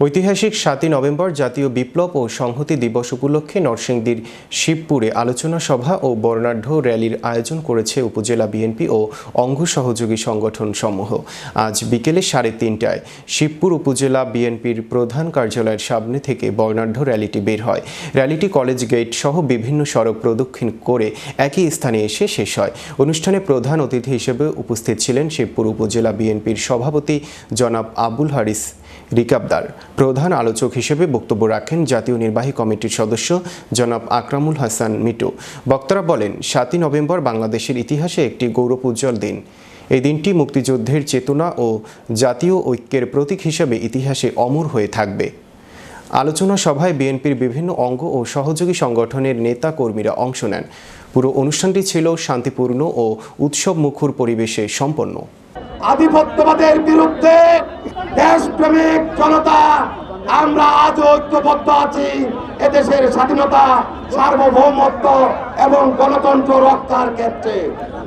ঐতিহাসিক সাতই নভেম্বর জাতীয় বিপ্লব ও সংহতি দিবস উপলক্ষে নরসিংদীর শিবপুরে আলোচনা সভা ও বর্ণাঢ্য র্যালির আয়োজন করেছে উপজেলা বিএনপি ও অঙ্গ সহযোগী সংগঠন সমূহ। আজ বিকেলে সাড়ে তিনটায় শিবপুর উপজেলা বিএনপির প্রধান কার্যালয়ের সামনে থেকে বর্ণাঢ্য র্যালিটি বের হয়। র্যালিটি কলেজ গেট সহ বিভিন্ন সড়ক প্রদক্ষিণ করে একই স্থানে এসে শেষ হয়। অনুষ্ঠানে প্রধান অতিথি হিসেবে উপস্থিত ছিলেন শিবপুর উপজেলা বিএনপির সভাপতি জনাব আবুল হারিস রিকাবদার প্রধান আলোচক হিসেবে বক্তব্য রাখেন জাতীয় নির্বাহী কমিটির সদস্য জনাব আকরামুল হাসান মিটু। বক্তারা বলেন, সাতই নভেম্বর বাংলাদেশের ইতিহাসে একটি গৌরব উজ্জ্বল দিন। এই দিনটি মুক্তিযুদ্ধের চেতনা ও জাতীয় ঐক্যের প্রতীক হিসেবে ইতিহাসে অমর হয়ে থাকবে। আলোচনা সভায় বিএনপির বিভিন্ন অঙ্গ ও সহযোগী সংগঠনের নেতা কর্মীরা অংশ নেন। পুরো অনুষ্ঠানটি ছিল শান্তিপূর্ণ ও উৎসব মুখর পরিবেশে সম্পন্ন। আধিপত্যবাদের বিরুদ্ধে দেশপ্রেমিক জনতা আমরা আজ ঐক্যবদ্ধ আছি। এদেশের স্বাধীনতা সার্বভৌমত্ব এবং গণতন্ত্র রক্ষার ক্ষেত্রে।